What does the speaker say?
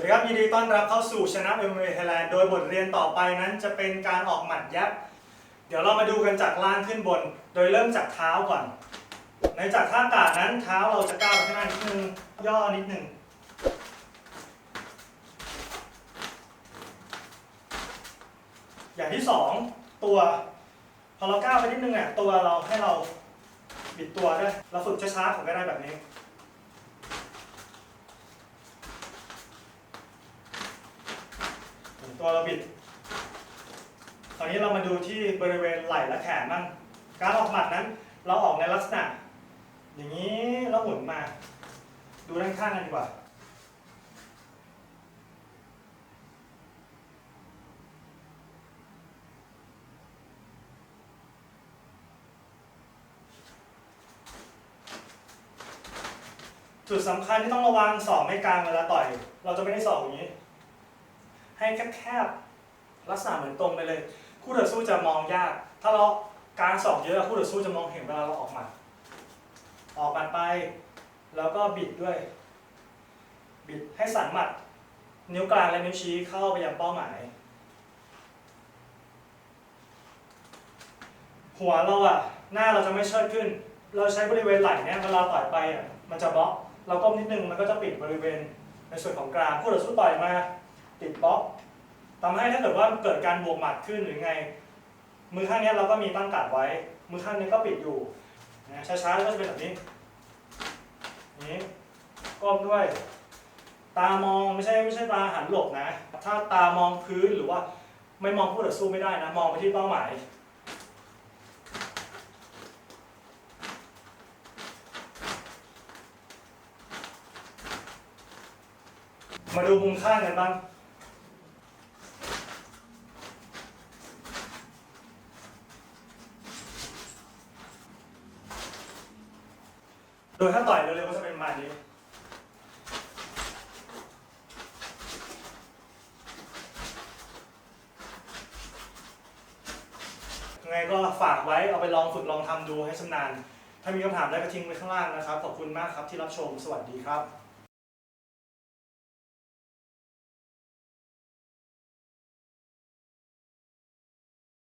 วัสดีครับ ยินดีต้อนรับเข้าสู่ชนะเอ็มเวไทยแลนด์โดยบทเรียนต่อไปนั้นจะเป็นการออกหมัดยับ เดี๋ยวเรามาดูกันจากล่างขึ้นบน โดยเริ่มจากเท้าก่อน ในจากท่าอากาศนั้นเท้าเราจะก้าวไปข้างหน้านิดนึงย่อนิดนึงอย่างที่สองตัวพอเราก้าวไปนิดนึงเนี่ยตัวเราให้เราบิดตัวด้วยเราฝึกช้าๆผมก็ได้แบบนี้ ตัวเราบิด คราวนี้เรามาดูที่บริเวณไหล่และแขนบ้างการออกหมัดนั้น เราออกในลักษณะ อย่างนี้แล้วหมุนมา ดูด้านข้างกันดีกว่าจุดสำคัญที่ต้องระวังสองไม่กลางเวลาต่อย เราจะไม่ได้สอกอย่างนี้ ให้แคบๆลักษณะเหมือนตรงไปเลย คู่ต่อสู้จะมองยาก ถ้าเรากางสอกเยอะคู่ต่อสู้จะมองเห็นเวลาเราออกมัดออกมัดไป แล้วก็บิดด้วย บิดให้สันหมัด นิ้วกลางและนิ้วชี้เข้าไปยังเป้าหมาย หัวเราอะหน้าเราจะไม่เชิดขึ้น เราใช้บริเวณไหล่เนี่ยเวลาต่อยไปอะมันจะบล็อกเราก้มนิดนึงมันก็จะปิดบริเวณในส่วนของกรามคู่ต่อสู้ต่อยมา ติดบล็อกทำให้ถ้าเกิดว่าเกิดการบวกหมัดขึ้นหรือไง มือข้างนี้เราก็มีตั้งกัดไว้ มือข้างนี้ก็ปิดอยู่นะช้าๆก็จะเป็นแบบนี้นี้ก้มด้วย ตามองไม่ใช่ไม่ใช่ตาหันหลบนะ ถ้าตามองพื้นหรือว่าไม่มองคู่ต่อสู้ไม่ได้นะ มองไปที่เป้าหมายมาดูมุมข้างกันบ้าง โดยถ้าต่อยเร็วๆก็จะเป็นประมาณนี้ ยังไงก็ฝากไว้เอาไปลองฝึกลองทำดูให้ชำนาญ ถ้ามีคำถามได้ก็ทิ้งไว้ข้างล่างนะครับ ขอบคุณมากครับที่รับชม สวัสดีครับ